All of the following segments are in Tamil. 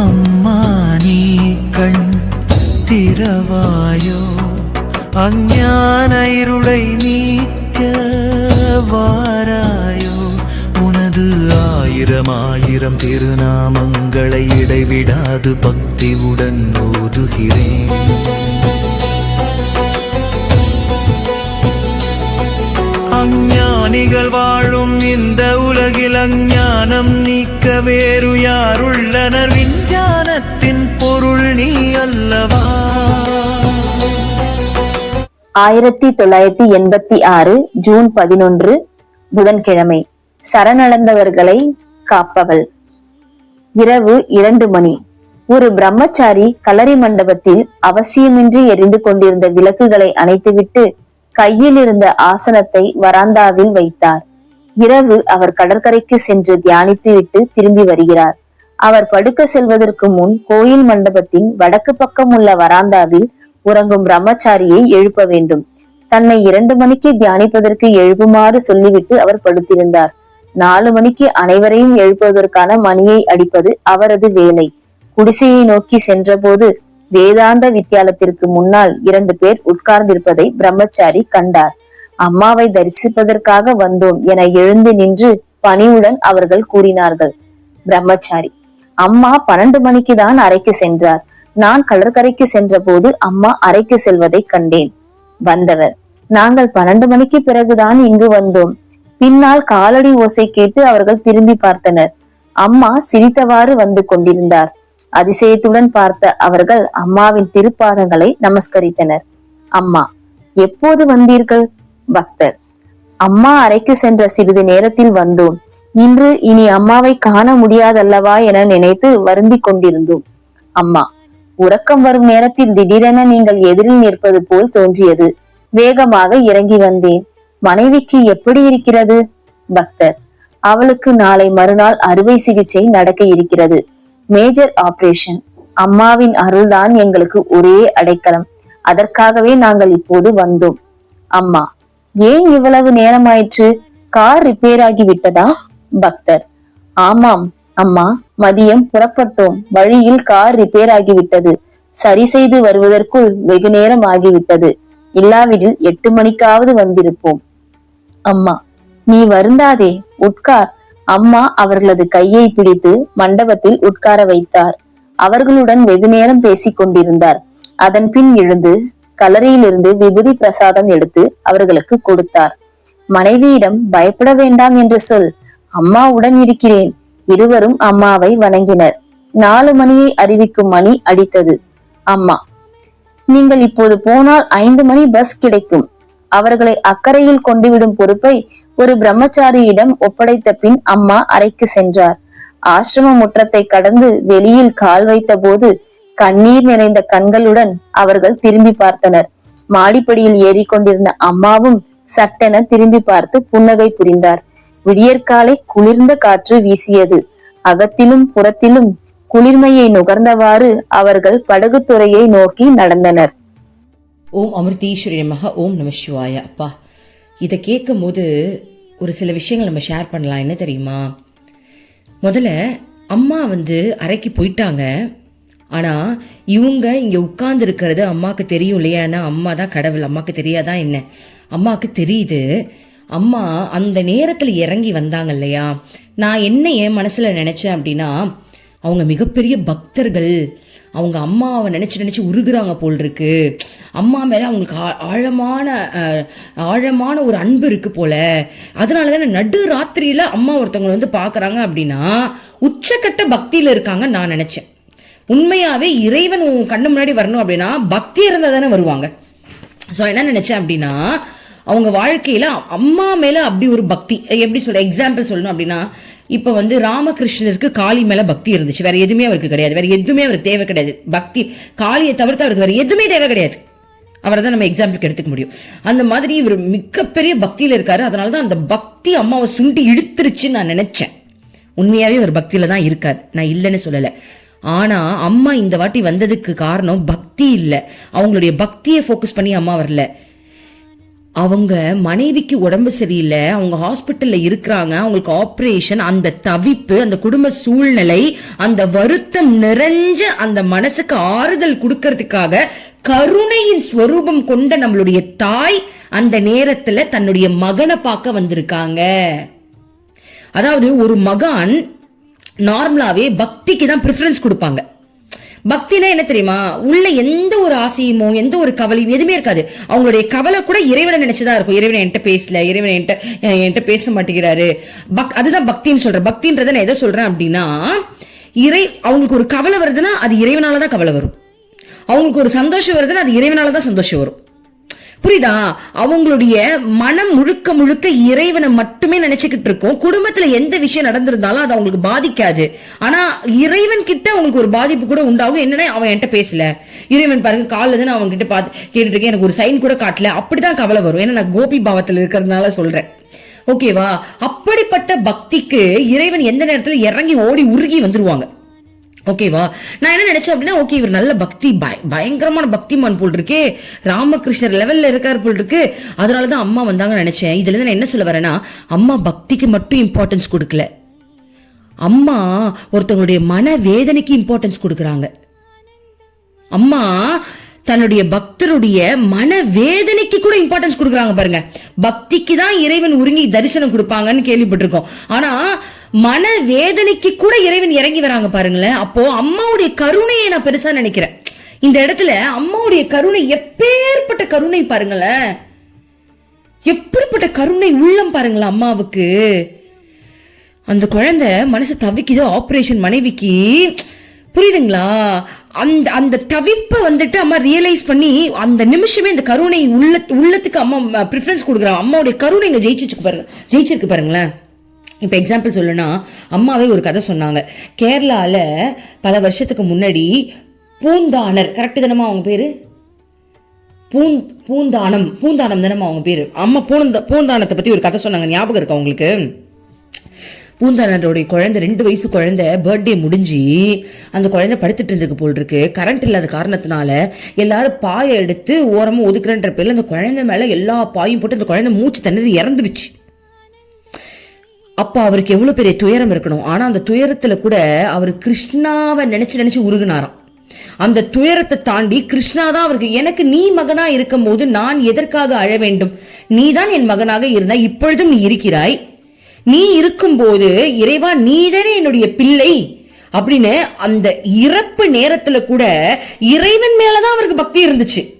അമ്മ നീ കൺ തിരവായോ അജ്ഞാന ഇരുളை നീக்க വാരായോ உனது ஆயிரம் ஆயிரம் திருநாமங்களை இடைவிடாது பக்தியுடன் ஓதுகிறேன். ஞானிகள் வாழும் இந்த உலகில் அஞ்ஞானம் நீக்க வேறு யாருள்ளனர்? விஞ்ஞானத்தின் பொருள் நீ அல்லவா? ஆயிரத்தி தொள்ளாயிரத்தி எண்பத்தி ஆறு ஜூன் பதினொன்று புதன்கிழமை. சரணடைந்தவர்களை காப்பவள். இரவு இரண்டு மணி. ஒரு பிரம்மச்சாரி களரி மண்டபத்தில் அவசியமின்றி எரிந்து கொண்டிருந்த விளக்குகளை அணைத்துவிட்டு கையில் இருந்த ஆசனத்தை வராந்தாவில் வைத்தார். இரவு அவர் கடற்கரைக்கு சென்று தியானித்துவிட்டு திரும்பி வருகிறார். அவர் படுக்க செல்வதற்கு முன் கோயில் மண்டபத்தின் வடக்கு பக்கம் உள்ள வராந்தாவில் உறங்கும் பிரம்மச்சாரியை எழுப்ப வேண்டும். தன்னை இரண்டு மணிக்கு தியானிப்பதற்கு எழுப்புமாறு சொல்லிவிட்டு அவர் படுத்திருந்தார். நாலு மணிக்கு அனைவரையும் எழுப்புவதற்கான மணியை அடிப்பது அவரது வேலை. குடிசையை நோக்கி சென்றபோது வேதாந்த வித்தியாலயத்திற்கு முன்னால் இரண்டு பேர் உட்கார்ந்திருப்பதை பிரம்மச்சாரி கண்டார். அம்மாவை தரிசிப்பதற்காக வந்தோம் என எழுந்து நின்று பணிவுடன் அவர்கள் கூறினார்கள். பிரம்மச்சாரி அம்மா பன்னெண்டு மணிக்கு தான் அறைக்கு சென்றார். நான் கடற்கரைக்கு சென்றபோது அம்மா அறைக்கு செல்வதை கண்டேன். வந்தவர் நாங்கள் பன்னெண்டு மணிக்கு பிறகுதான் இங்கு வந்தோம். பின்னால் காலடி ஓசை கேட்டு அவர்கள் திரும்பி பார்த்தனர். அம்மா சிரித்தவாறு வந்து கொண்டிருந்தார். அதிசயத்துடன் பார்த்த அவர்கள் அம்மாவின் திருப்பாதங்களை நமஸ்கரித்தனர். அம்மா எப்போது வந்தீர்கள்? பக்தர் அம்மா அறைக்கு சென்ற சிறிது நேரத்தில் வந்தோம். இன்று இனி அம்மாவை காண முடியாதல்லவா என நினைத்து வருந்திக் கொண்டிருந்தோம். அம்மா உறக்கம் வரும் நேரத்தில் திடீரென நீங்கள் எதிரில் நிற்பது போல் தோன்றியது. வேகமாக இறங்கி வந்தேன். மனைவிக்கு எப்படி இருக்கிறது? பக்தர் அவளுக்கு நாளை மறுநாள் அறுவை சிகிச்சை நடக்க இருக்கிறது. Major operation. அம்மாவின் அருள்தான் எங்களுக்கு ஒரே அடைக்கலம். அதற்காகவே நாங்கள் இப்போது வந்தோம். அம்மா ஏன் இவ்வளவு நேரமாயிற்று? கார் ரிப்பேர் ஆகி விட்டதா? பக்தர் ஆமாம் அம்மா மதியம் புறப்பட்டோம். வழியில் கார் ரிப்பேர் ஆகிவிட்டது சரி செய்து வருவதற்குள் வெகு நேரம் ஆகிவிட்டது இல்லாவிடில் எட்டு மணிக்காவது வந்திருப்போம். அம்மா நீ வருந்தாதே உட்கார். அம்மா அவர்களது கையை பிடித்து மண்டபத்தில் உட்கார வைத்தார். அவர்களுடன் வெகு நேரம் பேசிக் கொண்டிருந்தார். அதன் பின் எழுந்து கலரியிலிருந்து விபூதி பிரசாதம் எடுத்து அவர்களுக்கு கொடுத்தார். மனைவியிடம் பயப்பட வேண்டாம் என்று சொல். அம்மாவுடன் இருக்கிறேன். இருவரும் அம்மாவை வணங்கினர். நாலு மணியை அறிவிக்கும் மணி அடித்தது. அம்மா நீங்கள் இப்போது போனால் ஐந்து மணி பஸ் கிடைக்கும். அவர்களை அக்கறையில் கொண்டுவிடும் பொறுப்பை ஒரு பிரம்மச்சாரியிடம் ஒப்படைத்த பின் அம்மா அறைக்கு சென்றார். ஆசிரம முற்றத்தை கடந்து வெளியில் கால் வைத்த போது கண்ணீர் நிறைந்த கண்களுடன் அவர்கள் திரும்பி பார்த்தனர். மாடிப்படியில் ஏறிக்கொண்டிருந்த அம்மாவும் சட்டென திரும்பி பார்த்து புன்னகை புரிந்தார். விடியற்காலை குளிர்ந்த காற்று வீசியது. அகத்திலும் புறத்திலும் குளிர்மையை நுகர்ந்தவாறு அவர்கள் படகுத்துறையை நோக்கி நடந்தனர். ஓம் அமிர்தீஸ்வரி நமக ஓம் நம சிவாய. அப்பா இதை கேட்கும் போது ஒரு சில விஷயங்கள் நம்ம ஷேர் பண்ணலாம். என்ன தெரியுமா? முதல்ல அம்மா வந்து அறைக்கு போயிட்டாங்க. ஆனால் இவங்க இங்கே உட்கார்ந்து இருக்கிறது அம்மாவுக்கு தெரியும் இல்லையா? ஏன்னா அம்மா தான் கடவுள். அம்மாவுக்கு தெரியாதா என்ன? அம்மாவுக்கு தெரியுது. அம்மா அந்த நேரத்தில் இறங்கி வந்தாங்க இல்லையா? நான் என்ன என் மனசில் நினச்சேன் அப்படின்னா அவங்க மிகப்பெரிய பக்தர்கள். அவங்க அம்மாவை நினச்சி நினச்சி உருகுறாங்க போல் இருக்கு அம்மா மேலே அவங்களுக்கு ஆ- ஆழமான அஹ், ஆழமான ஒரு அன்பு இருக்கு போல. அதனால தானே நடு ராத்திரியில் அம்மா ஒருத்தவங்களை வந்து பார்க்குறாங்க அப்படின்னா உச்சக்கட்ட பக்தியில் இருக்காங்க நான் நினச்சேன். உண்மையாகவே இறைவன் உன் கண்ணு முன்னாடி வரணும் அப்படின்னா பக்தி இருந்தால் தானே வருவாங்க. ஸோ என்ன நினைச்சேன் அப்படின்னா அவங்க வாழ்க்கையில அம்மா மேல அப்படி ஒரு பக்தி எப்படி சொல்ற எக்ஸாம்பிள் சொல்லணும் அப்படின்னா இப்போ வந்து ராமகிருஷ்ணருக்கு காளி மேலே பக்தி இருந்துச்சு. வேற எதுவுமே அவருக்கு கிடையாது. வேற எதுவுமே அவருக்கு தேவை கிடையாது. பக்தி காளியை தவிர்த்து அவருக்கு வேற எதுவுமே தேவை கிடையாது. அவரை தான் நம்ம எக்ஸாம்பிளுக்கு எடுத்துக்க முடியும். அந்த மாதிரி இவர் மிகப்பெரிய பக்தியில் இருக்காரு. அதனால தான் அந்த பக்தி அம்மாவை சுண்டி இழுத்துருச்சுன்னு நான் நினைச்சேன். உண்மையாவே இவர் பக்தியில தான் இருக்கார். நான் இல்லைன்னு சொல்லலை. ஆனா அம்மா இந்த வாட்டி வந்ததுக்கு காரணம் பக்தி இல்லை. அவங்களுடைய பக்தியை ஃபோக்கஸ் பண்ணி அம்மா வரல. அவங்க மனைவிக்கு உடம்பு சரியில்லை அவங்க ஹாஸ்பிட்டல்ல இருக்கிறாங்க அவங்களுக்கு ஆப்ரேஷன் அந்த தவிப்பு அந்த குடும்ப சூழ்நிலை அந்த வருத்தம் நிறைஞ்ச அந்த மனசுக்கு ஆறுதல் கொடுக்கறதுக்காக கருணையின் ஸ்வரூபம் கொண்ட நம்மளுடைய தாய் அந்த நேரத்துல தன்னுடைய மகனை பார்க்க வந்திருக்காங்க. அதாவது ஒரு மகான் நார்மலாவே பக்திக்கு தான் ப்ரிஃபரன்ஸ் கொடுப்பாங்க. பக்தினா என்ன தெரியுமா? உள்ள எந்த ஒரு ஆசையுமோ எந்த ஒரு கவலையும் எதுவுமே இருக்காது. அவங்களுடைய கவலை கூட இறைவனை நினைச்சுதான் இருக்கும். இறைவனை என்கிட்ட பேசல இறைவனை என்கிட்ட என்கிட்ட பேச மாட்டேங்கிறாரு. பக் அதுதான் பக்தின்னு சொல்றேன். பக்தின்றதை நான் எதை சொல்றேன் அப்படின்னா இறை அவங்களுக்கு ஒரு கவலை வருதுன்னா அது இறைவனால தான் கவலை வரும். அவங்களுக்கு ஒரு சந்தோஷம் வருதுன்னா அது இறைவனால தான் சந்தோஷம் வரும். புரியுதா? அவங்களுடைய மனம் முழுக்க முழுக்க இறைவனை மட்டுமே நினைச்சுக்கிட்டு இருக்கும். குடும்பத்துல எந்த விஷயம் நடந்திருந்தாலும் அது அவங்களுக்கு பாதிக்காது. ஆனா இறைவன் கிட்ட அவங்களுக்கு ஒரு பாதிப்பு கூட உண்டாகும். என்னன்னா அவன் என்கிட்ட பேசல? இறைவன் பாருங்க காலில் இருந்து அவங்க கிட்ட பார்த்து கேட்டுட்டு இருக்கேன். எனக்கு ஒரு சைன் கூட காட்டல. அப்படிதான் கவலை வரும். ஏன்னா நான் கோபி பாவத்தில் இருக்கிறதுனால சொல்றேன். ஓகேவா அப்படிப்பட்ட பக்திக்கு இறைவன் எந்த நேரத்துல இறங்கி ஓடி உருகி வந்துருவாங்க. ஓகேவா நான் என்ன நினைச்சேன் அப்படின்னா ஓகே இவர் நல்ல பக்தி பய- பயங்கரமான பக்திமான் போல் இருக்கே ராமகிருஷ்ணர் லெவல்ல இருக்கார் போல் இருக்கு அதனாலதான் அம்மா வந்தாங்க நினைச்சேன். இதுல இருந்து நான் என்ன சொல்ல வரேன்னா அம்மா பக்திக்கு மட்டும் இம்பார்ட்டன்ஸ் கொடுக்கல. அம்மா ஒருத்தவங்களுடைய மன வேதனைக்கு இம்பார்ட்டன்ஸ் கொடுக்குறாங்க. அம்மா தன்னுடைய பக்தருடைய மன வேதனைக்கு கூட இம்பார்ட்டன்ஸ் கொடுக்குறாங்க பாருங்க. பக்திக்கு தான் இறைவன் உருங்கி தரிசனம் கொடுப்பாங்கன்னு கேள்விப்பட்டிருக்கோம். ஆனா மன வேதனைக்கு கூட இறைவன் இறங்கி வராங்க பாருங்களேன். அப்போ அம்மாவுடைய கருணையை நான் பெருசா நினைக்கிறேன். இந்த இடத்துல அம்மாவுடைய கருணை எப்பேற்பட்ட கருணை பாருங்களேன். எப்படிப்பட்ட கருணை உள்ளம் பாருங்களேன் அம்மாவுக்கு. அந்த குழந்தை மனசு தவிக்குதோ ஆப்ரேஷன் மனைவிக்கு. புரியுதுங்களா? அந்த அந்த தவிப்பை வந்துட்டு அம்மா ரியலைஸ் பண்ணி அந்த நிமிஷமே இந்த கருணை உள்ள உள்ளத்துக்கு அம்மா ப்ரிஃபரன்ஸ் கொடுக்குறாங்க. அம்மாவுடைய கருணை இங்கே ஜெயிச்சிருக்கு பாருங்க ஜெயிச்சிருக்கு பாருங்களேன். இப்போ எக்ஸாம்பிள் சொல்லணும்னா அம்மாவே ஒரு கதை சொன்னாங்க. கேரளாவில் பல வருஷத்துக்கு முன்னாடி பூந்தானர் கரெக்டு தானம்மா அவங்க பேர்? பூந் பூந்தானம் பூந்தானம் தானம்மா அவங்க பேர்? அம்மா பூந்த பூந்தானத்தை பற்றி ஒரு கதை சொன்னாங்க. ஞாபகம் இருக்கா உங்களுக்கு? பூந்தானோடைய குழந்தை ரெண்டு வயசு குழந்தை பர்த்டே முடிஞ்சு அந்த குழந்தை படுத்துட்டு இருந்திருக்கு போல் இருக்கு. கரண்ட் இல்லாத காரணத்தினால எல்லாரும் பாயை எடுத்து ஓரமாக ஒதுக்குறன்ற பேரில் அந்த குழந்தை மேலே எல்லா பாயும் போட்டு அந்த குழந்தை மூச்சு தண்ணி இறந்துருச்சு. அப்ப அவருக்கு எவ்வளவு பெரிய துயரம் இருக்கணும். ஆனா அந்த துயரத்துல கூட அவர் கிருஷ்ணாவை நினைச்சு நினைச்சு உருகுனாராம். அந்த துயரத்தை தாண்டி கிருஷ்ணா தான் அவருக்கு எனக்கு நீ மகனா இருக்கும் போது நான் எதற்காக அழ வேண்டும்? நீதான் என் மகனாக இருந்தா இப்பொழுதும் நீ இருக்கிறாய். நீ இருக்கும்போது இறைவா நீதானே என்னுடைய பிள்ளை. அப்படின்னு அந்த இறப்பு நேரத்துல கூட இறைவன் மேலதான் அவருக்கு பக்தி இருந்துச்சு.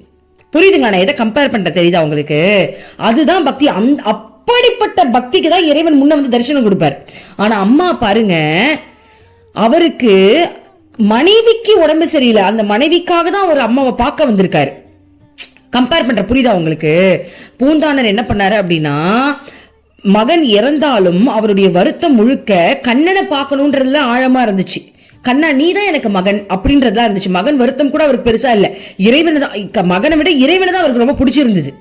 புரியுதுங்களா? நான் எதை கம்பேர் பண்ற தெரியுதா உங்களுக்கு? அதுதான் பக்தி. அந்த அப்படிப்பட்ட பக்திக்கு தான் இறைவன் முன்ன வந்து தரிசனம் கொடுப்பார். ஆனா அம்மா பாருங்க அவருக்கு மனைவிக்கு உடம்பு சரியில்லை. அந்த மனைவிக்காக தான் அவர் அம்மாவை பார்க்க வந்திருக்காரு. கம்பேர் பண்ற புரியுதா உங்களுக்கு? பூந்தானர் என்ன பண்ணாரு அப்படின்னா மகன் இறந்தாலும் அவருடைய வருத்தம் முழுக்க கண்ணனை பார்க்கணுன்றதுல ஆழமா இருந்துச்சு. கண்ணா நீ தான் எனக்கு மகன் அப்படின்றதா இருந்துச்சு. மகன் வருத்தம் கூட அவருக்கு பெருசா இல்லை. இறைவனை தான் மகனை விட இறைவனை தான் அவருக்கு ரொம்ப பிடிச்சிருந்தது.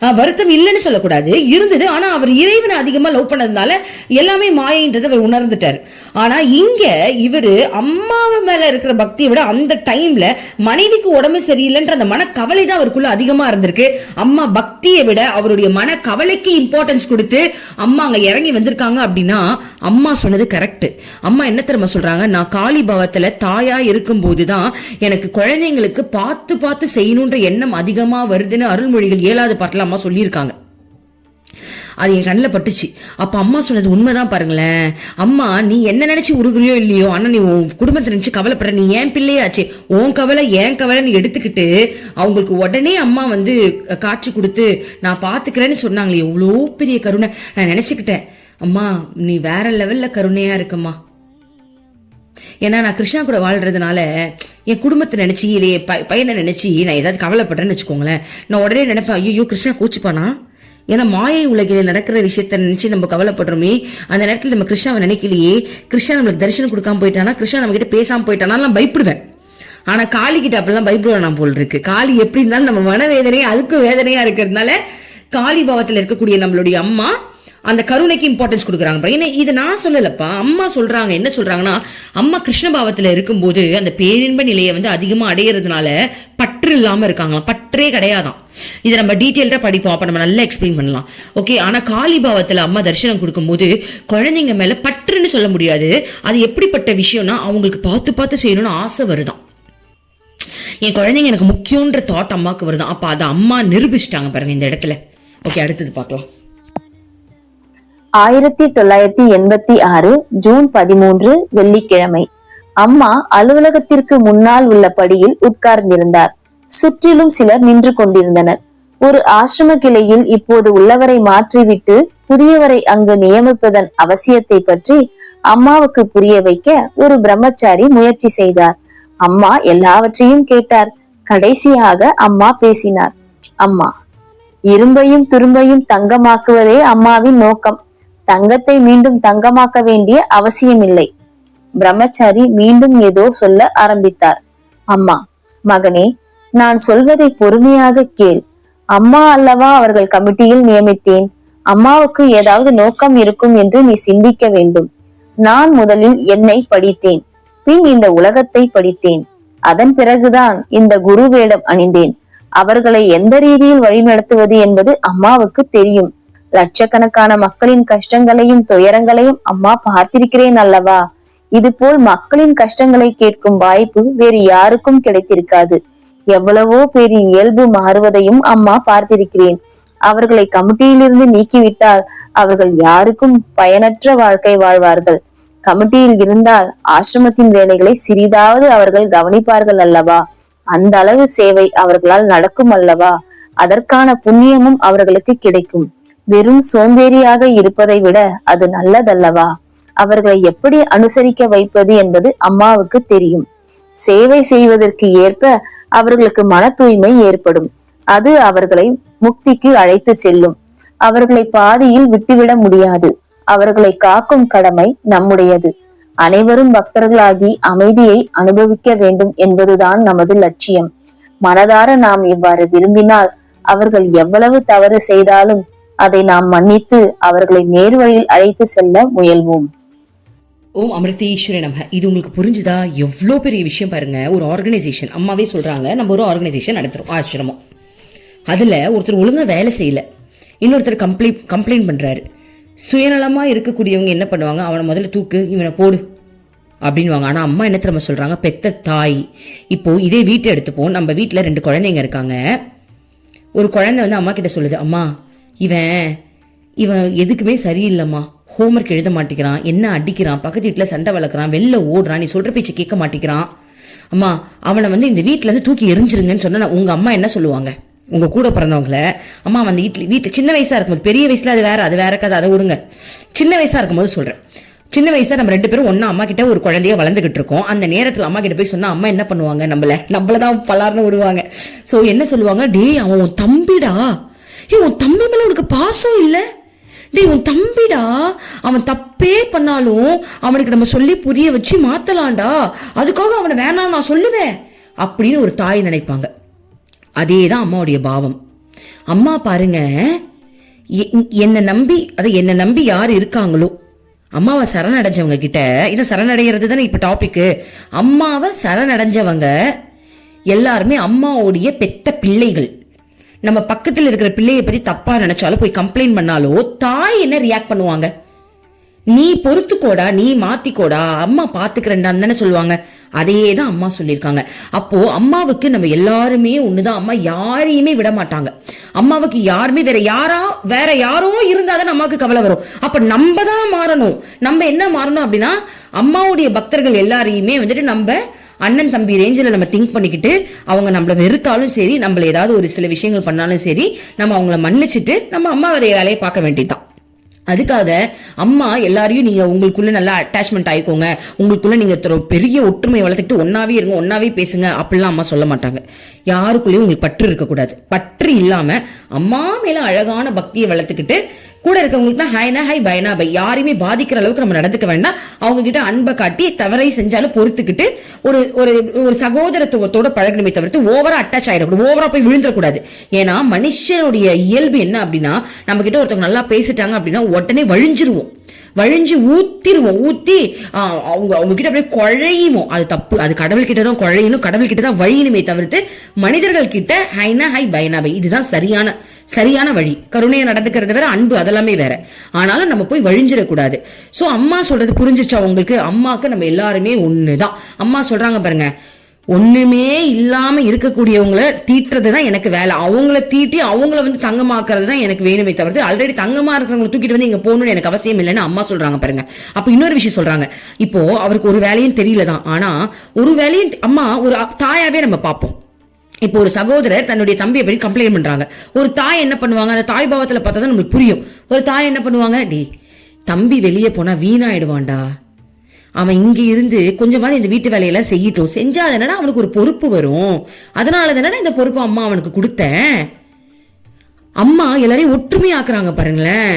வருத்தம் இல்லைன்னு சொல்லக்கூடாது. இருந்தது. ஆனா அவர் இறைவனை அதிகமா லவ் பண்ணதுனால எல்லாமே மாயைன்றதை அவர் உணர்ந்துட்டாரு. ஆனா இங்க இவரு அம்மாவை மேல இருக்கிற பக்தியை விட அந்த டைம்ல மனைவிக்கு உடம்பு சரியில்லைன்ற அந்த மனக்கவலை தான் அவருக்குள்ள அதிகமா இருந்திருக்கு. அம்மா பக்தியை விட அவருடைய மனக்கவலைக்கு இம்பார்ட்டன்ஸ் கொடுத்து அம்மா அங்க இறங்கி வந்திருக்காங்க அப்படின்னா அம்மா சொன்னது கரெக்ட் அம்மா என்ன தெரியுமா சொல்றாங்க? நான் காளி பவத்துல தாயா இருக்கும் போதுதான் எனக்கு குழந்தைங்களுக்கு பார்த்து பார்த்து செய்யணுன்ற எண்ணம் அதிகமா வருதுன்னு அருள்மொழிகள் ஏழாவது பாட்டுல அம்மா சொல்லியிருக்காங்க. அது என் கண்ணில் பட்டுச்சு. அப்ப அம்மா சொன்னது உண்மைதான் பாருங்களேன். அம்மா நீ என்ன நினைச்சு உருகுறியோ இல்லையோ ஆனா நீ உன் குடும்பத்தை நினைச்சு கவலைப்படுற நீ ஏன் பிள்ளையாச்சே? உன் கவலை ஏன் கவலைன்னு எடுத்துக்கிட்டு அவங்களுக்கு உடனே அம்மா வந்து காட்சி கொடுத்து நான் பார்த்துக்கிறேன்னு சொன்னாங்களே எவ்வளோ பெரிய கருணை. நான் நினச்சிக்கிட்டேன் அம்மா நீ வேற லெவல்ல கருணையா இருக்கம்மா. ஏன்னா நான் கிருஷ்ணா கூட வாழ்றதுனால என் குடும்பத்தை நினைச்சு இல்லையே ப- பையனை நினச்சி நான் ஏதாவது கவலைப்படுறேன்னு வச்சுக்கோங்களேன். நான் உடனே நினைப்பேன் ஐயோ கிருஷ்ணா கூச்சிப்பானா? ஏன்னா மாயை உலகில் நடக்கிற விஷயத்த நினைச்சு நம்ம கவலைப்படுறோமே அந்த நேரத்தில் நம்ம கிருஷ்ணாவை நினைக்கலையே கிருஷ்ணா நம்மளுக்கு தரிசனம் கொடுக்காம போயிட்டானா? கிருஷ்ணா நம்ம கிட்ட பேசாம போயிட்டானா? நான் பயப்படுவேன். ஆனா காளி கிட்ட அப்படிலாம் பயப்படுவேன் நான் போல் இருக்கு. காளி எப்படி இருந்தாலும் நம்ம மனவேதனையே அதுக்கும் வேதனையா இருக்கிறதுனால காளி பாவத்தில் இருக்கக்கூடிய நம்மளுடைய அம்மா அந்த கருணைக்கு இம்பார்ட்டன்ஸ் கொடுக்குறாங்க ஏன்னா இது நான் சொல்லலப்பா. அம்மா சொல்றாங்க. என்ன சொல்றாங்கன்னா அம்மா கிருஷ்ண பாவத்துல இருக்கும்போது அந்த பேரின்ப நிலையை வந்து அதிகமாக அடையிறதுனால பற்று இல்லாமல் இருக்காங்க பற்றே கிடையாதான் இதை நம்ம டீட்டெயில்டாக படிப்போம். அப்போ நம்ம நல்லா எக்ஸ்பிளைன் பண்ணலாம். ஓகே ஆனால் காளிபாவத்தில் அம்மா தரிசனம் கொடுக்கும்போது குழந்தைங்க மேலே பற்றுன்னு சொல்ல முடியாது. அது எப்படிப்பட்ட விஷயம்னா அவங்களுக்கு பார்த்து பார்த்து செய்யணும்னு ஆசை வருதான் என் குழந்தைங்க எனக்கு முக்கியன்ற தாட் அம்மாவுக்கு வருதான் அப்ப அதை அம்மா நிரூபிச்சிட்டாங்க பாருங்க இந்த இடத்துல. ஓகே அடுத்தது பார்க்கலாம். ஆயிரத்தி தொள்ளாயிரத்தி எண்பத்தி ஆறு ஜூன் பதிமூன்று வெள்ளிக்கிழமை. அம்மா அலுவலகத்திற்கு முன்னால் உள்ள படியில் உட்கார்ந்திருந்தார். சுற்றிலும் சிலர் நின்று கொண்டிருந்தனர். ஒரு ஆசிரம கிளையில் இப்போது உள்ளவரை மாற்றிவிட்டு புதியவரை அங்கு நியமிப்பதன் அவசியத்தை பற்றி அம்மாவுக்கு புரிய வைக்க ஒரு பிரம்மச்சாரி முயற்சி செய்தார். அம்மா எல்லாவற்றையும் கேட்டார். கடைசியாக அம்மா பேசினார். அம்மா இரும்பையும் துரும்பையும் தங்கமாக்குவதே அம்மாவின் நோக்கம். தங்கத்தை மீண்டும் தங்கமாக்க வேண்டிய அவசியமில்லை. பிரம்மச்சாரி மீண்டும் ஏதோ சொல்ல ஆரம்பித்தார். அம்மா மகனே நான் சொல்வதை பொறுமையாக கேள். அம்மா அல்லவா அவர்கள் கமிட்டியில் நியமித்தேன். அம்மாவுக்கு ஏதாவது நோக்கம் இருக்கும் என்று நீ சிந்திக்க வேண்டும். நான் முதலில் என்னை படித்தேன். பின் இந்த உலகத்தை படித்தேன். அதன் பிறகுதான் இந்த குரு வேடம் அணிந்தேன். அவர்களை எந்த ரீதியில் வழிநடத்துவது என்பது அம்மாவுக்கு தெரியும். லட்சக்கணக்கான மக்களின் கஷ்டங்களையும் துயரங்களையும் அம்மா பார்த்திருக்கிறேன் அல்லவா? இது போல் மக்களின் கஷ்டங்களை கேட்கும் வாய்ப்பு வேறு யாருக்கும் கிடைத்திருக்காது. எவ்வளவோ பேரின் இயல்பு மாறுவதையும் அம்மா பார்த்திருக்கிறேன். அவர்களை கமிட்டியிலிருந்து நீக்கிவிட்டால் அவர்கள் யாருக்கும் பயனற்ற வாழ்க்கை வாழ்வார்கள். கமிட்டியில் இருந்தால் ஆசிரமத்தின் வேலைகளை சிறிதாவது அவர்கள் கவனிப்பார்கள் அல்லவா? அந்த அளவு சேவை அவர்களால் நடக்கும் அல்லவா? அதற்கான புண்ணியமும் அவர்களுக்கு கிடைக்கும். வெறும் சோம்பேறியாக இருப்பதை விட அது நல்லதல்லவா? அவர்களை எப்படி அனுசரிக்க வைப்பது என்பது அம்மாவுக்கு தெரியும். சேவை செய்வதற்கு ஏற்ப அவர்களுக்கு மன தூய்மை ஏற்படும். அது அவர்களை முக்திக்கு அழைத்து செல்லும். அவர்களை பாதியில் விட்டுவிட முடியாது. அவர்களை காக்கும் கடமை நம்முடையது. அனைவரும் பக்தர்களாகி அமைதியை அனுபவிக்க வேண்டும் என்பதுதான் நமது லட்சியம். மனதார நாம் இவ்வாறு விரும்பினால் அவர்கள் எவ்வளவு தவறு செய்தாலும் அதை நாம் மன்னித்து அவர்களை நேர்வழியில் அழைத்து செல்ல முயல்வோம். ஓம் அமிர்தீஸ்வரி நம்ம இது உங்களுக்கு புரிஞ்சுதா? எவ்வளோ பெரிய விஷயம் பாருங்க. ஒரு ஆர்கனைசேஷன் அம்மாவே சொல்றாங்க நம்ம ஒரு ஆர்கனைசேஷன் நடத்துறோம். ஆசிரமம். அதில் ஒருத்தர் ஒழுங்காக வேலை செய்யல. இன்னொருத்தர் கம்ப்ளைண்ட் கம்ப்ளைண்ட் பண்ணுறாரு சுயநலமாக இருக்கக்கூடியவங்க என்ன பண்ணுவாங்க? அவனை முதல்ல தூக்கு இவனை போடு அப்படின்வாங்க ஆனால் அம்மா என்ன திரும்ப சொல்கிறாங்க பெத்த தாய். இப்போது இதே வீட்டை எடுத்துப்போம். நம்ம வீட்டில் ரெண்டு குழந்தைங்க இருக்காங்க. ஒரு குழந்தை வந்து அம்மா கிட்ட சொல்லுது அம்மா இவன் இவன் எதுக்குமே சரியில்லைம்மா. ஹோம்ஒர்க் எழுத மாட்டேங்கிறான் என்ன அடிக்கிறான் பக்கத்து வீட்டில் சண்டை வளர்க்குறான் வெளில ஓடுறான் நீ சொல்கிற பேச்சு கேட்க மாட்டேங்கிறான். அம்மா அவனை வந்து இந்த வீட்டிலேருந்து இருந்து தூக்கி எரிஞ்சிருங்கன்னு சொன்னால் உங்கள் அம்மா என்ன சொல்லுவாங்க? உங்கள் கூட பிறந்தவங்கள அம்மா வந்து வீட்டில் வீட்டில் சின்ன வயசாக இருக்கும்போது பெரிய வயசில் அது வேற அது வேற கதை அதை விடுங்க. சின்ன வயசாக இருக்கும்போது சொல்கிறேன் சின்ன வயசாக நம்ம ரெண்டு பேரும் ஒன்றா அம்மா கிட்ட ஒரு குழந்தைய வளர்ந்துகிட்டு இருக்கோம். அந்த நேரத்தில் அம்மா கிட்ட போய் சொன்னால் அம்மா என்ன பண்ணுவாங்க நம்மள? நம்மள தான் பலார்னு விடுவாங்க. ஸோ என்ன சொல்லுவாங்க? டேய் அவன் தம்பிடா. ஏய் உன் தம்பி மேலே உனக்கு பாசம் இல்லை? டேய் உன் தம்பிடா அவன் தப்பே பண்ணாலும் அவனுக்கு நம்ம சொல்லி புரிய வச்சு மாத்தலாம்டா. அதுக்காக அவனை வேணாம் நான் சொல்லுவேன் அப்படின்னு ஒரு தாய் நினைப்பாங்க. அதே தான் அம்மாவுடைய பாவம். அம்மா பாருங்க என்னை நம்பி அதை என்னை நம்பி யார் இருக்காங்களோ? அம்மாவை சரணடைஞ்சவங்க கிட்ட இது சரணடைகிறது தானே இப்போ டாபிக்கு அம்மாவை சரணடைஞ்சவங்க எல்லாருமே அம்மாவுடைய பெத்த பிள்ளைகள். நம்ம பக்கத்தில் இருக்கிற பிள்ளையை பத்தி தப்பா நினைச்சாலும் போய் கம்ப்ளைண்ட் பண்ணாலோ தாய் என்ன ரியாக்ட் பண்ணுவாங்க? நீ பொறுத்துக்கோடா நீ மாத்திக்கோடா அம்மா பாத்துக்கிறேன்டான்னு தானே சொல்லுவாங்க. அதையே தான் அம்மா சொல்லியிருக்காங்க. அப்போ அம்மாவுக்கு நம்ம எல்லாருமே ஒண்ணுதான். அம்மா யாரையுமே விட மாட்டாங்க. அம்மாவுக்கு யாருமே வேற யாரா வேற யாரோ இருந்தாதான் அம்மாவுக்கு கவலை வரும். அப்ப நம்ம தான் மாறணும். நம்ம என்ன மாறணும் அப்படின்னா அம்மாவுடைய பக்தர்கள் எல்லாரையுமே வந்துட்டு நம்ம அண்ணன் தம்பி ரேஞ்சில் நம்ம திங்க் பண்ணிக்கிட்டு அவங்க நம்மள வெறுத்தாலும் சரி நம்மள ஏதாவது ஒரு சில விஷயங்கள் பண்ணாலும் சரி நம்ம அவங்கள மன்னிச்சுட்டு நம்ம அம்மாவுடைய வேலையை பார்க்க வேண்டியதுதான். அதுக்காக அம்மா எல்லாரையும் நீங்க உங்களுக்குள்ள நல்லா அட்டாச்மெண்ட் ஆயிக்கோங்க. உங்களுக்குள்ள நீங்க பெரிய ஒற்றுமை வளர்த்துட்டு ஒன்னாவே இருங்க ஒன்னாவே பேசுங்க அப்படிலாம் அம்மா சொல்ல மாட்டாங்க. யாருக்குள்ளேயும் உங்களுக்கு பற்று இருக்கக்கூடாது. பற்று இல்லாம அம்மா மேல அழகான பக்தியை வளர்த்துக்கிட்டு கூட இருக்கவங்களுக்குனா ஹைனா ஹை பைனா பை. யாரையுமே பாதிக்கிற அளவுக்கு நம்ம நடந்துக்க வேண்டாம். அவங்க கிட்ட அன்பை காட்டி தவறை செஞ்சாலும் பொறுத்துக்கிட்டு ஒரு ஒரு ஒரு சகோதரத்துவத்தோட பழகணுமே தவிர்த்து ஓவரா அட்டாச் ஆயிடக்கூடாது. ஓவரா போய் விழுந்துடக்கூடாது. ஏன்னா மனுஷனுடைய இயல்பு என்ன அப்படின்னா நம்ம கிட்ட ஒருத்தவங்க நல்லா பேசிட்டாங்க அப்படின்னா உடனே வழிஞ்சிருவோம். வழிஞ்சு ஊத்திருவோம். ஊத்தி அவங்க அவங்க கிட்ட அப்படியே குழையுவோம். அது தப்பு. அது கடவுள் கிட்ட தான் குழையணும். கடவுள் கிட்ட தான் வழியணுமே தவிர்த்து மனிதர்கள் கிட்ட ஹைனா ஹை பைனா பை. இதுதான் சரியான சரியான வழி. கருணையை நடந்துக்கிறது வேற அன்பு அதெல்லாமே வேற. ஆனாலும் நம்ம போய் வழிஞ்சிடக்கூடாது. ஸோ அம்மா சொல்றது புரிஞ்சிச்சா உங்களுக்கு? அம்மாக்கு நம்ம எல்லாருமே ஒண்ணுதான். அம்மா சொல்றாங்க பாருங்க ஒண்ணுமே இல்லாம இருக்கக்கூடியவங்கள தீட்டுறது தான் எனக்கு வேலை. அவங்கள தீட்டி அவங்கள வந்து தங்கமாக்குறது தான் எனக்கு வேணுமே தவிர்த்து ஆல்ரெடி தங்கமா இருக்கிறவங்களை தூக்கிட்டு வந்து இங்க போகணும்னு எனக்கு அவசியம் இல்லைன்னு அம்மா சொல்றாங்க பாருங்க. அப்ப இன்னொரு விஷயம் சொல்றாங்க. இப்போ அவருக்கு ஒரு வேலையும் தெரியல தான். ஆனா ஒரு வேலையும் அம்மா ஒரு தாயாவே நம்ம பார்ப்போம். இப்போ ஒரு சகோதரர் தன்னுடைய தம்பியை பற்றி கம்ப்ளைண்ட் பண்றாங்க. ஒரு தாய் என்ன பண்ணுவாங்க? அந்த தாய் பாவத்துல பார்த்தா தான் நம்மளுக்கு புரியும். ஒரு தாய் என்ன பண்ணுவாங்க? டே தம்பி வெளியே போனா வீணாயிடுவான்டா. அவன் இங்க இருந்து கொஞ்சமாவது இந்த வீட்டு வேலையெல்லாம் செய்யட்டும். செஞ்சா என்னடா அவனுக்கு ஒரு பொறுப்பு வரும். அதனால தானே இந்த பொறுப்பு அம்மா அவனுக்கு கொடுத்தேன். அம்மா எல்லாரையும் ஒற்றுமையாக்குறாங்க பாருங்களேன்.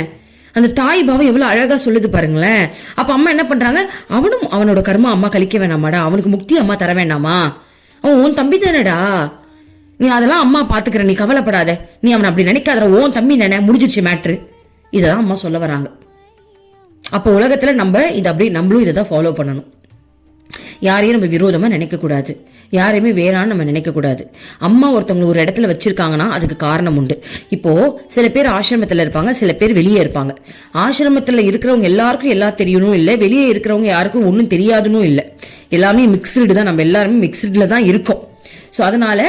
அந்த தாய் பாவம் எவ்வளோ அழகாக சொல்லுது பாருங்களேன். அப்போ அம்மா என்ன பண்ணுறாங்க அவனும் அவனோட கர்மா அம்மா கழிக்க வேணாமாடா. அவனுக்கு முக்தி அம்மா தர வேண்டாமா? அவன் உன் தம்பி தானடா. நீ அதெல்லாம் அம்மா பார்த்துக்கிற நீ கவலைப்படாத. நீ அவனை அப்படி நினைக்காத உன் தம்பி நினை முடிஞ்சிருச்சு மேட்ரு இதெல்லாம் அம்மா சொல்ல வராங்க. அப்போ உலகத்தில் நம்ம இதை அப்படியே நம்மளும் இதை தான் ஃபாலோ பண்ணணும். யாரையும் நம்ம விரோதமாக நினைக்கக்கூடாது. யாரையுமே வேறான்னு நம்ம நினைக்கக்கூடாது. அம்மா ஒருத்தவங்களை ஒரு இடத்துல வச்சிருக்காங்கன்னா அதுக்கு காரணம் உண்டு. இப்போ சில பேர் ஆசிரமத்தில் இருப்பாங்க சில பேர் வெளியே இருப்பாங்க. ஆசிரமத்தில் இருக்கிறவங்க எல்லாருக்கும் எல்லாம் தெரியணும் இல்லை வெளியே இருக்கிறவங்க யாருக்கும் ஒன்றும் தெரியாதுன்னு இல்லை. எல்லாமே மிக்சடு தான் நம்ம எல்லாருமே மிக்சடில் தான் இருக்கோம். ஸோ அதனால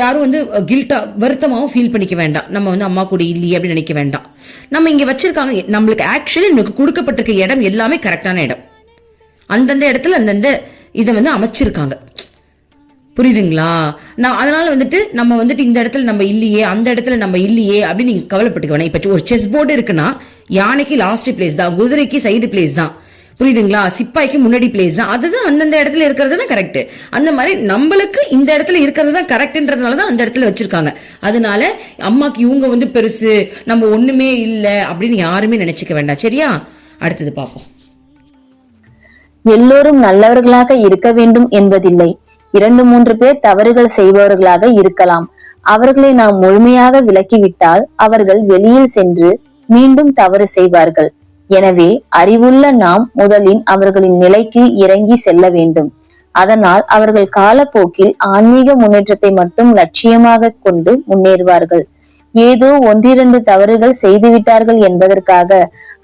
யாரும் வந்து கில்ட்டா வருத்தமாகவும் ஃபீல் பண்ணிக்க வேண்டாம். நம்ம வந்து அம்மா கூட இல்லையே அப்படின்னு நினைக்க வேண்டாம். நம்ம இங்கே வச்சிருக்காங்க நம்மளுக்கு ஆக்சுவலி நமக்கு கொடுக்கப்பட்டிருக்க இடம் எல்லாமே கரெக்டான இடம். அந்தந்த இடத்துல அந்தந்த இதை வந்து அமைச்சிருக்காங்க. புரியுதுங்களா? நான் அதனால வந்துட்டு நம்ம வந்துட்டு இந்த இடத்துல நம்ம இல்லையே அந்த இடத்துல நம்ம இல்லையே அப்படின்னு நீங்க கவலைப்பட்டுக்க வேணாம். இப்போ ஒரு செஸ் போர்டு இருக்குன்னா யானைக்கு லாஸ்ட் பிளேஸ் தான் குதிரைக்கு சைடு பிளேஸ் தான். புரியுதுங்களா? சிப்பாய்க்கு முன்னாடி பிளேஸ் தான். அதுதான் அந்தந்த இடத்துல இருக்கிறது தான் கரெக்ட் அந்த மாதிரி நம்மளுக்கு இந்த இடத்துல இருக்கிறது தான் கரெக்ட்ன்றதுனால தான் அந்த இடத்துல வச்சிருக்காங்க. அதனால அம்மாக்கு இவங்க வந்து பெருசு நம்ம ஒண்ணுமே இல்லை அப்படின்னு யாருமே நினைச்சுக்க வேண்டாம். சரியா? அடுத்தது பார்ப்போம். எல்லோரும் நல்லவர்களாக இருக்க வேண்டும் என்பதில்லை. இரண்டு மூன்று பேர் தவறுகள் செய்பவர்களாக இருக்கலாம். அவர்களை நாம் முழுமையாக விலக்கிவிட்டால் அவர்கள் வெளியில் சென்று மீண்டும் தவறு செய்வார்கள். எனவே அறிவுள்ள நாம் முதலில் அவர்களின் நிலைக்கு இறங்கி செல்ல வேண்டும். அதனால் அவர்கள் காலப்போக்கில் ஆன்மீக முன்னேற்றத்தை மட்டும் லட்சியமாக கொண்டு முன்னேறுவார்கள். ஏதோ ஒன்றிரண்டு தவறுகள் செய்துவிட்டார்கள் என்பதற்காக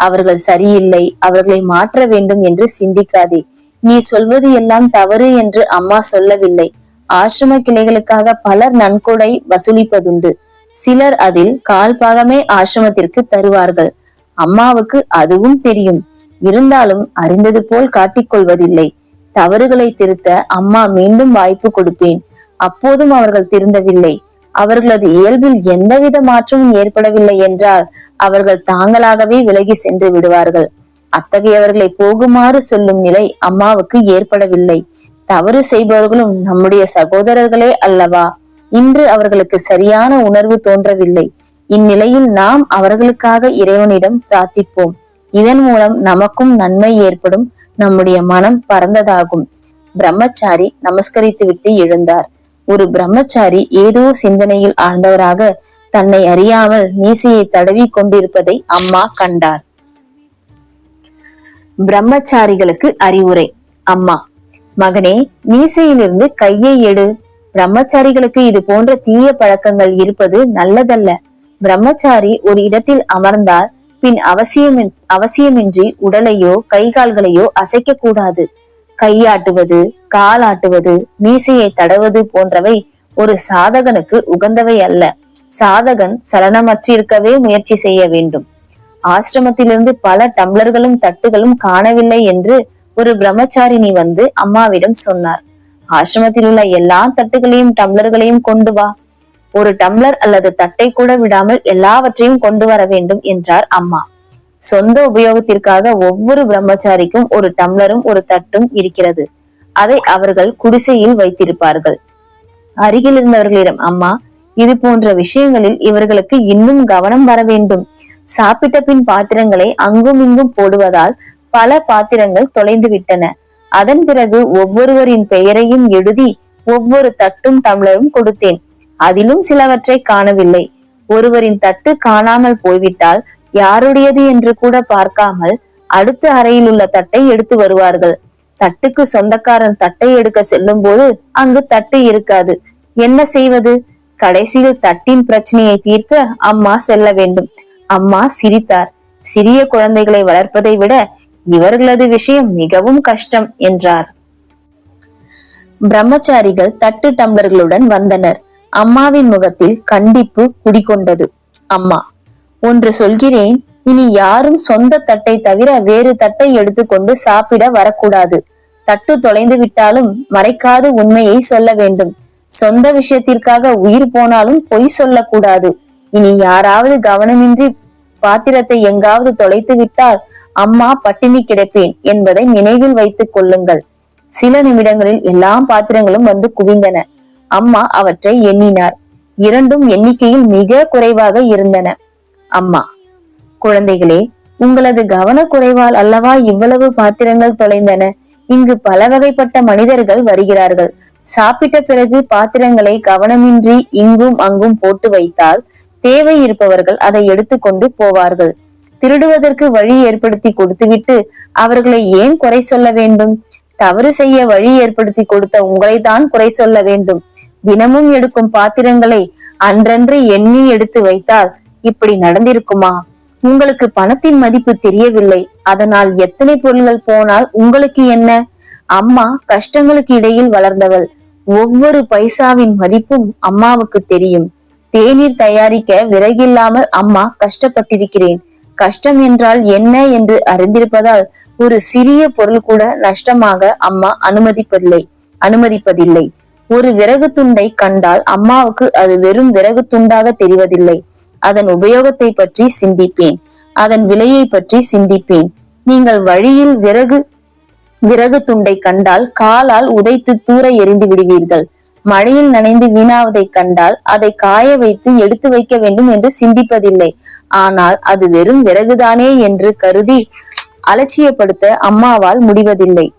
அவர்கள் சரியில்லை அவர்களை மாற்ற வேண்டும் என்று சிந்திக்காதே. நீ சொல்வது எல்லாம் தவறு என்று அம்மா சொல்லவில்லை. ஆசிரம கிளைகளுக்காக பலர் நன்கொடை வசூலிப்பதுண்டு. சிலர் அதில் கால் பாகமே ஆசிரமத்திற்கு தருவார்கள். அம்மாவுக்கு அதுவும் தெரியும். இருந்தாலும் அறிந்தது போல் காட்டிக்கொள்வதில்லை. தவறுகளை திருத்த அம்மா மீண்டும் வாய்ப்பு கொடுப்பேன். அப்போதும் அவர்கள் திருந்தவில்லை. அவர்களது இயல்பில் எந்தவித மாற்றமும் ஏற்படவில்லை என்றால் அவர்கள் தாங்களாகவே விலகி சென்று விடுவார்கள். அத்தகையவர்களை போகுமாறு சொல்லும் நிலை அம்மாவுக்கு ஏற்படவில்லை. தவறு செய்பவர்களும் நம்முடைய சகோதரர்களே அல்லவா? இன்று அவர்களுக்கு சரியான உணர்வு தோன்றவில்லை. இந்நிலையில் நாம் அவர்களுக்காக இறைவனிடம் பிரார்த்திப்போம். இதன் மூலம் நமக்கும் நன்மை ஏற்படும் நம்முடைய மனம் பறந்ததாகும் பிரம்மச்சாரி நமஸ்கரித்துவிட்டு எழுந்தார். ஒரு பிரம்மச்சாரி ஏதோ சிந்தனையில் ஆழ்ந்தவராக தன்னை அறியாமல் மீசையை தடவி கொண்டிருப்பதை அம்மா கண்டார். பிரம்மச்சாரிகளுக்கு அறிவுரை. அம்மா மகனே மீசையிலிருந்து கையை எடு. பிரம்மச்சாரிகளுக்கு இது போன்ற தீய பழக்கங்கள் இருப்பது நல்லதல்ல. பிரம்மச்சாரி ஒரு இடத்தில் அமர்ந்தால் பின் அவசியம் அவசியமின்றி உடலையோ கை கால்களையோ அசைக்க கூடாது கையாட்டுவது காலாட்டுவது மீசையை தடவது போன்றவை ஒரு சாதகனுக்கு உகந்தவை அல்ல. சாதகன் சலனமற்றிருக்கவே முயற்சி செய்ய வேண்டும். ஆசிரமத்திலிருந்து பல டம்ளர்களும் தட்டுகளும் காணவில்லை என்று ஒரு பிரம்மச்சாரினி வந்து அம்மாவிடம் சொன்னார். ஆசிரமத்தில் உள்ள எல்லா தட்டுகளையும் டம்ளர்களையும் கொண்டு வா. ஒரு டம்ளர் அல்லது தட்டை கூட விடாமல் எல்லாவற்றையும் கொண்டு வர வேண்டும் என்றார் அம்மா. சொந்த உபயோகத்திற்காக ஒவ்வொரு பிரம்மச்சாரிக்கும் ஒரு டம்ளரும் ஒரு தட்டும் இருக்கிறது. அதை அவர்கள் குடிசையில் வைத்திருப்பார்கள். அருகில் இருந்தவர்களிடம் அம்மா இது போன்ற விஷயங்களில் இவர்களுக்கு இன்னும் கவனம் வர வேண்டும். சாப்பிட்ட பின் பாத்திரங்களை அங்கும் இங்கும் போடுவதால் பல பாத்திரங்கள் தொலைந்து விட்டன. அதன் பிறகு ஒவ்வொருவரின் பெயரையும் எழுதி ஒவ்வொரு தட்டும் டம்ளரும் கொடுத்தேன். அதிலும் சிலவற்றை காணவில்லை. ஒருவரின் தட்டு காணாமல் போய்விட்டால் யாருடையது என்று கூட பார்க்காமல் அடுத்த அறையில் உள்ள தட்டை எடுத்து வருவார்கள். தட்டுக்கு சொந்தக்காரன் தட்டை எடுக்க செல்லும் போது அங்கு தட்டு இருக்காது. என்ன செய்வது? கடைசியில் தட்டின் பிரச்சனையை தீர்க்க அம்மா செல்ல வேண்டும். அம்மா சிரித்தார். சிறிய குழந்தைகளை வளர்ப்பதை விட இவர்களது விஷயம் மிகவும் கஷ்டம் என்றார். பிரம்மச்சாரிகள் தட்டு டம்ளர்களுடன் வந்தனர். அம்மாவின் முகத்தில் கண்டிப்பு குடிகொண்டது. அம்மா ஒன்று சொல்கிறேன் இனி யாரும் சொந்த தட்டை தவிர வேறு தட்டை எடுத்துக்கொண்டு சாப்பிட வரக்கூடாது. தட்டு தொலைந்து விட்டாலும் மறைக்காது உண்மையை சொல்ல வேண்டும். சொந்த விஷயத்திற்காக உயிர் போனாலும் பொய் சொல்லக்கூடாது. இனி யாராவது கவனமின்றி பாத்திரத்தை எங்காவது தொலைத்து விட்டால் அம்மா பட்டினி கிடப்பேன் என்பதை நினைவில் வைத்துக் கொள்ளுங்கள். சில நிமிடங்களில் எல்லா பாத்திரங்களும் வந்து குவிந்தன. அம்மா அவற்றை எண்ணினார். இரண்டும் எண்ணிக்கையில் மிக குறைவாக இருந்தன. அம்மா குழந்தைகளே உங்களது கவனக்குறைவால் அல்லவா இவ்வளவு பாத்திரங்கள் தொலைந்தன? இங்கு பல வகைப்பட்ட மனிதர்கள் வருகிறார்கள். சாப்பிட்ட பிறகு பாத்திரங்களை கவனமின்றி இங்கும் அங்கும் போட்டு வைத்தால் தேவை இருப்பவர்கள் அதை எடுத்துக்கொண்டு போவார்கள். திருடுவதற்கு வழி ஏற்படுத்தி கொடுத்துவிட்டு அவர்களை ஏன் குறை சொல்ல வேண்டும்? தவறு செய்ய வழி ஏற்படுத்தி கொடுத்த உங்களை தான் குறை சொல்ல வேண்டும். தினமும் எடுக்கும் பாத்திரங்களை அன்றன்று எண்ணி எடுத்து வைத்தால் இப்படி நடந்திருக்குமா? உங்களுக்கு பணத்தின் மதிப்பு தெரியவில்லை. அதனால் எத்தனை பொருள்கள் போனால் உங்களுக்கு என்ன? அம்மா கஷ்டங்களுக்கு இடையில் வளர்ந்தவள். ஒவ்வொரு பைசாவின் மதிப்பும் அம்மாவுக்கு தெரியும். தேநீர் தயாரிக்க விறகில்லாமல் அம்மா கஷ்டப்பட்டிருக்கிறேன். கஷ்டம் என்றால் என்ன என்று அறிந்திருப்பதால் ஒரு சிறிய பொருள் கூட நஷ்டமாக அம்மா அனுமதிப்பதில்லை அனுமதிப்பதில்லை. ஒரு விறகு துண்டை கண்டால் அம்மாவுக்கு அது வெறும் விறகு துண்டாக தெரிவதில்லை. அதன் உபயோகத்தை பற்றி சிந்திப்பேன். அதன் விலையை பற்றி சிந்திப்பேன். நீங்கள் வழியில் விறகு விறகு துண்டை கண்டால் காலால் உதைத்து தூர எறிந்து விடுவீர்கள். மழையில் நனைந்து வீணாவதை கண்டால் அதை காய வைத்து எடுத்து வைக்க வேண்டும் என்று சிந்திப்பதில்லை. ஆனால் அது வெறும் விறகுதானே என்று கருதி அலட்சியப்படுத்த அம்மாவால் முடிவதில்லை.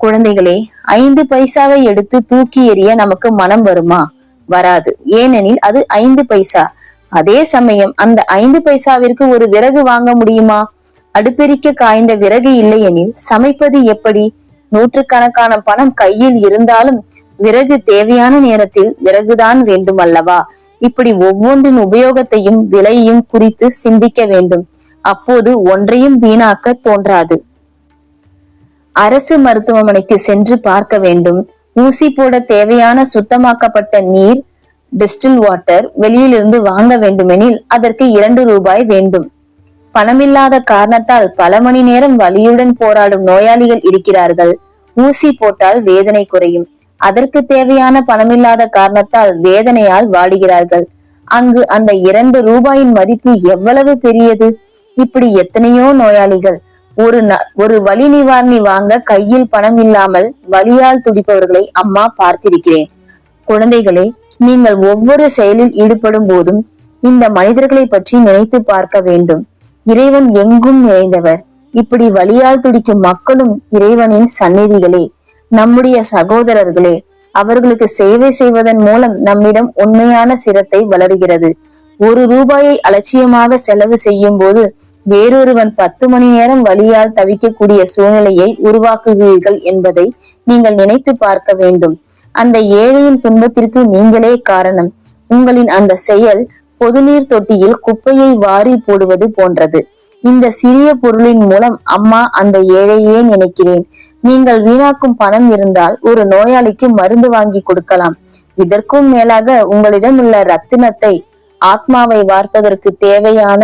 குழந்தைகளே ஐந்து பைசாவை எடுத்து தூக்கி எறிய நமக்கு மனம் வருமா? வராது. ஏனெனில் அது ஐந்து பைசா. அதே சமயம் அந்த ஐந்து பைசாவிற்கு ஒரு விறகு வாங்க முடியுமா? அடுப்பெரிக்க காய்ந்த விறகு இல்லையெனில் சமைப்பது எப்படி? நூற்றுக்கணக்கான பணம் கையில் இருந்தாலும் விறகு தேவையான நேரத்தில் விறகுதான் வேண்டும் அல்லவா இப்படி ஒவ்வொன்றின் உபயோகத்தையும் விலையையும் குறித்து சிந்திக்க வேண்டும். அப்போது ஒன்றையும் வீணாக்க தோன்றாது. அரசு மருத்துவமனைக்கு சென்று பார்க்க வேண்டும். ஊசி போட தேவையான சுத்தமாக்கப்பட்ட நீர் டிஸ்டில் வாட்டர் வெளியிலிருந்து வாங்க வேண்டுமெனில் அதற்கு இரண்டு ரூபாய் வேண்டும். பணமில்லாத காரணத்தால் பல மணி நேரம் வலியுடன் போராடும் நோயாளிகள் இருக்கிறார்கள். ஊசி போட்டால் வேதனை குறையும். அதற்கு தேவையான பணமில்லாத காரணத்தால் வேதனையால் வாடுகிறார்கள். அங்கு அந்த இரண்டு ரூபாயின் மதிப்பு எவ்வளவு பெரியது? இப்படி எத்தனையோ நோயாளிகள் ஒரு ஒரு வலி நிவாரணி வாங்க கையில் பணம் இல்லாமல் வலியால் துடிப்பவர்களை அம்மா பார்த்திருக்கிறேன். குழந்தைகளே நீங்கள் ஒவ்வொரு செயலில் ஈடுபடும் போதும் இந்த மனிதர்களை பற்றி நினைத்து பார்க்க வேண்டும். இறைவன் எங்கும் நிறைந்தவர். இப்படி வலியால் துடிக்கும் மக்களும் இறைவனின் சந்நிதிகளே. நம்முடைய சகோதரர்களே அவர்களுக்கு சேவை செய்வதன் மூலம் நம்மிடம் உண்மையான சிரத்தை வளருகிறது. ஒரு ரூபாயை அலட்சியமாக செலவு செய்யும் போது வேறொருவன் பத்து மணி நேரம் வழியால் தவிக்கக்கூடிய சூழ்நிலையை உருவாக்குகிறீர்கள் என்பதை நீங்கள் நினைத்து பார்க்க வேண்டும். அந்த ஏழையின் துன்பத்திற்கு நீங்களே காரணம். உங்களின் அந்த செயல் பொதுநீர் தொட்டியில் குப்பையை வாரி போடுவது போன்றது. இந்த சிறிய பொருளின் மூலம் அம்மா அந்த ஏழையே நினைக்கிறேன். நீங்கள் வீணாக்கும் பணம் இருந்தால் ஒரு நோயாளிக்கு மருந்து வாங்கி கொடுக்கலாம். இதற்கும் மேலாக உங்களிடம் உள்ள ரத்தினத்தை ஆத்மாவை வார்ப்பதற்கு தேவையான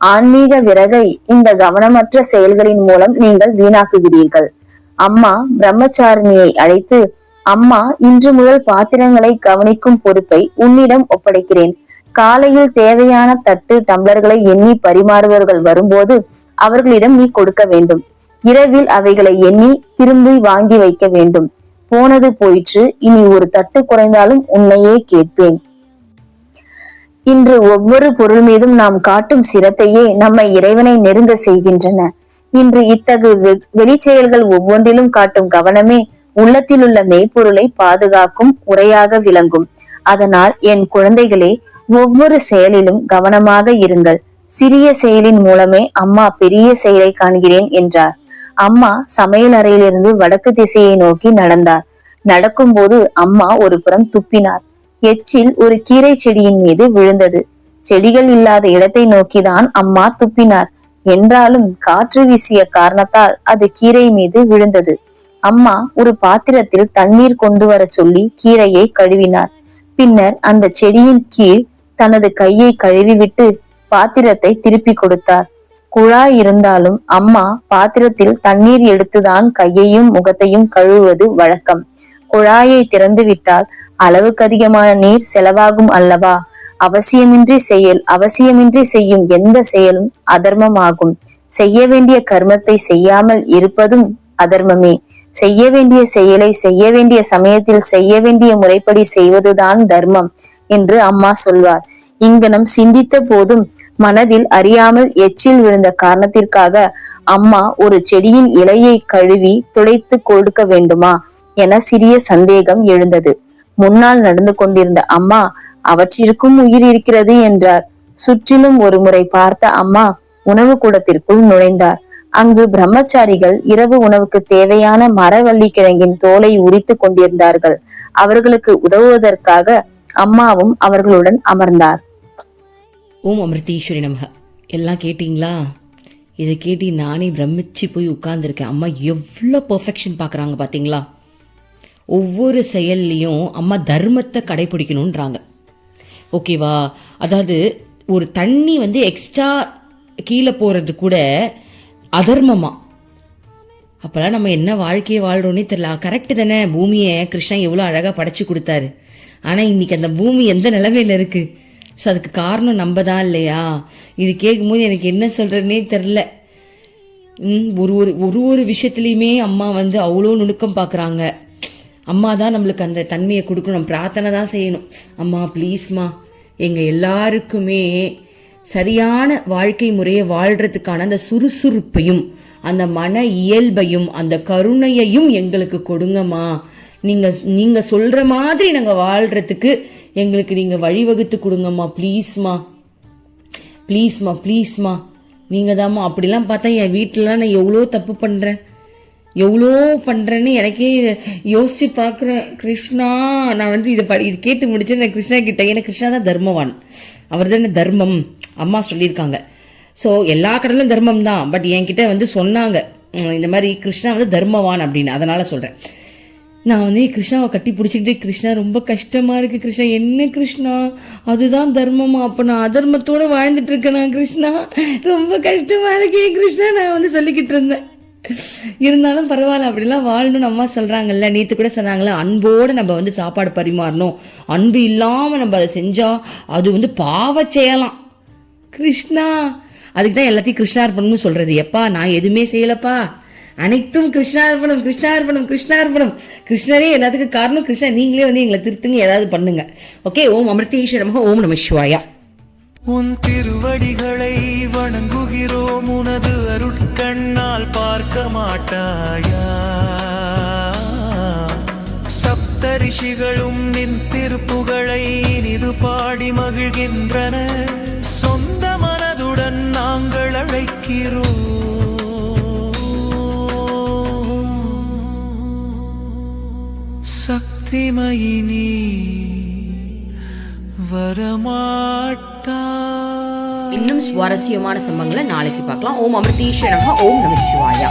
ஆன்மீக விறகை இந்த கவனமற்ற செயல்களின் மூலம் நீங்கள் வீணாக்குகிறீர்கள். அம்மா பிரம்மச்சாரிணியை அழைத்து அம்மா இன்று முதல் பாத்திரங்களை கவனிக்கும் பொறுப்பை உன்னிடம் ஒப்படைக்கிறேன். காலையில் தேவையான தட்டு டம்ளர்களை எண்ணி பரிமாறுபவர்கள் வரும்போது அவர்களிடம் நீ கொடுக்க வேண்டும். இரவில் அவைகளை எண்ணி திரும்பி வாங்கி வைக்க வேண்டும். போனது போயிற்று. இனி ஒரு தட்டு குறைந்தாலும் உன்னையே கேட்பேன். இன்று ஒவ்வொரு பொருள் மீதும் நாம் காட்டும் சிரத்தையே நம்மை இறைவனை நெருங்க செய்கின்றன. இன்று இத்தகு வெளி வெளிச்செயல்கள் ஒவ்வொன்றிலும் காட்டும் கவனமே உள்ளத்தில் உள்ள மெய்ப்பொருளை பாதுகாக்கும் உரையாக விளங்கும். அதனால் என் குழந்தைகளே ஒவ்வொரு செயலிலும் கவனமாக இருங்கள். சிறிய செயலின் மூலமே அம்மா பெரிய செயலை காண்கிறேன் என்றார். அம்மா சமையல் அறையிலிருந்து வடக்கு திசையை நோக்கி நடந்தார். நடக்கும்போது அம்மா ஒரு புறம் துப்பினார். எச்சில் ஒரு கீரை செடியின் மீது விழுந்தது. செடிகள் இல்லாத இடத்தை நோக்கிதான் அம்மா துப்பினார். என்றாலும் காற்று வீசிய காரணத்தால் அது கீரை மீது விழுந்தது. அம்மா ஒரு பாத்திரத்தில் தண்ணீர் கொண்டு வர சொல்லி கீரையை கழுவினார். பின்னர் அந்த செடியின் கீழ் தனது கையை கழுவிவிட்டு பாத்திரத்தை திருப்பி கொடுத்தார். குழாய் இருந்தாலும் அம்மா பாத்திரத்தில் தண்ணீர் எடுத்துதான் கையையும் முகத்தையும் கழுவுவது வழக்கம். குழாயை திறந்து விட்டால் அளவுக்கு அதிகமான நீர் செலவாகும் அல்லவா? அவசியமின்றி செயல் அவசியமின்றி செய்யும் எந்த செயலும் அதர்மமாகும். செய்ய வேண்டிய கர்மத்தை செய்யாமல் இருப்பதும் அதர்மமே. செய்ய வேண்டிய செயலை செய்ய வேண்டிய சமயத்தில் செய்ய வேண்டிய முறைப்படி செய்வதுதான் தர்மம் என்று அம்மா சொல்வார். இங்கனம் சிந்தித்த போதும் மனதில் அறியாமல் எச்சில் விழுந்த காரணத்திற்காக அம்மா ஒரு செடியின் இலையை கழுவி துடைத்து கொடுக்க வேண்டுமா என சிறிய சந்தேகம் எழுந்தது. முன்னால் நடந்து கொண்டிருந்த அம்மா அவற்றிற்கும் உயிர் இருக்கிறது என்றார். சுற்றிலும் ஒரு முறை பார்த்த அம்மா உணவு கூடத்திற்குள் நுழைந்தார். அங்கு பிரம்மச்சாரிகள் இரவு உணவுக்கு தேவையான மரவள்ளி கிழங்கின் தோலை உரித்து கொண்டிருந்தார்கள். அவர்களுக்கு உதவுவதற்காக அம்மாவும் அவர்களுடன் அமர்ந்தார். ஓம் அமிர்தீஸ்வரி நமக. எல்லாம் கேட்டிங்களா? இதை கேட்டி நானே பிரமிச்சு போய் உட்கார்ந்துருக்கேன். அம்மா எவ்வளோ பர்ஃபெக்ஷன் பார்க்குறாங்க பார்த்தீங்களா? ஒவ்வொரு செயல்லையும் அம்மா தர்மத்தை கடைபிடிக்கணுன்றாங்க. ஓகேவா? அதாவது ஒரு தண்ணி வந்து எக்ஸ்ட்ரா கீழே போகிறது கூட அதர்மமா. அப்போல்லாம் நம்ம என்ன வாழ்க்கையை வாழ்கிறோன்னே தெரியல. கரெக்டு தானே. பூமியை கிருஷ்ணன் எவ்வளோ அழகாக படைச்சி கொடுத்தாரு. ஆனால் இன்னைக்கு அந்த பூமி எந்த நிலமையில இருக்குது ஸோ அதுக்கு காரணம் நம்ம தான் இல்லையா? இது கேட்கும்போது எனக்கு என்ன சொல்கிறதுனே தெரில ம், ஒரு ஒரு ஒரு ஒரு விஷயத்துலையுமே அம்மா வந்து அவ்வளோ நுணுக்கம் பார்க்குறாங்க அம்மா தான் நம்மளுக்கு அந்த தன்மையை கொடுக்கணும். பிரார்த்தனை தான் செய்யணும். அம்மா ப்ளீஸ்மா எங்கள் எல்லாருக்குமே சரியான வாழ்க்கை முறையை வாழ்கிறதுக்கான அந்த சுறுசுறுப்பையும் அந்த மன இயல்பையும் அந்த கருணையையும் எங்களுக்கு கொடுங்கம்மா. நீங்கள் நீங்கள் சொல்கிற மாதிரி நாங்கள் வாழ்கிறதுக்கு எங்களுக்கு நீங்கள் வழிவகுத்து கொடுங்கம்மா ப்ளீஸ்மா ப்ளீஸ்மா ப்ளீஸ்மா நீங்கள் தாம்மா அப்படிலாம் பார்த்தா என் வீட்டிலலாம் நான் எவ்வளோ தப்பு பண்ணுறேன் எவ்வளோ பண்ணுறேன்னு எனக்கே யோசித்து பார்க்குறேன் கிருஷ்ணா நான் வந்து இதை படி இது கேட்டு முடிச்சு நான் கிருஷ்ணா கிட்ட ஏன்னா கிருஷ்ணா தான் தர்மவான். அவர் தானே தர்மம் அம்மா சொல்லியிருக்காங்க. ஸோ எல்லா கடலும் தர்மம் தான் பட் என்கிட்ட வந்து சொன்னாங்க இந்த மாதிரி கிருஷ்ணா வந்து தர்மவான் அப்படின்னு அதனால் சொல்கிறேன் நான் வந்து கிருஷ்ணாவை கட்டி பிடிச்சிக்கிட்டே கிருஷ்ணா ரொம்ப கஷ்டமாக இருக்குது கிருஷ்ணா. என்ன கிருஷ்ணா? அதுதான் தர்மமா. அப்போ நான் அதர்மத்தோடு வாழ்ந்துட்டு இருக்கேனா கிருஷ்ணா? ரொம்ப கஷ்டமா இருக்கேன் கிருஷ்ணா நான் வந்து சொல்லிக்கிட்டு இருந்தேன். இருந்தாலும் பரவாயில்ல அப்படிலாம் வாழணும்னு அம்மா சொல்கிறாங்கல்ல நேற்று கூட சொன்னாங்கல்ல அன்போடு நம்ம வந்து சாப்பாடு பரிமாறணும். அன்பு இல்லாமல் நம்ம அதை செஞ்சால் அது வந்து பாவ செய்யலாம். கிருஷ்ணா அதுக்கு தான் எல்லாத்தையும் கிருஷ்ணா கிருஷ்ணார்பணம்னு சொல்கிறது எப்பா நான் எதுவுமே செய்யலப்பா. அனைத்தும் கிருஷ்ணார்பணம் கிருஷ்ணார்பணம் கிருஷ்ணார்பணம். கிருஷ்ணரே எல்லாத்துக்கு காரணம் கிருஷ்ணா நீங்களே வந்து எங்களை திருத்துங்க ஏதாவது பண்ணுங்க. ஓகே ஓம் அமிர்தீஸ்வரமாக ஓம் நம சிவாயா. உன் திருவடிகளை வணங்குகிறோம் உனது அருட்கண்ணால் பார்க்க மாட்டாயா? சப்தரிஷிகளும் நின் திருப்புகழை இனிது பாடி மகிழ்கின்றன. சொந்த மனதுடன் நாங்கள் அழைக்கிறோம். சக்திமயினி வரமாட்டா. இன்னும் சுவாரஸ்யமான சம்பவங்களை நாளைக்கு பார்க்கலாம். ஓம் அமிர்தேஸ்வரமாக ஓம் நம சிவாயா.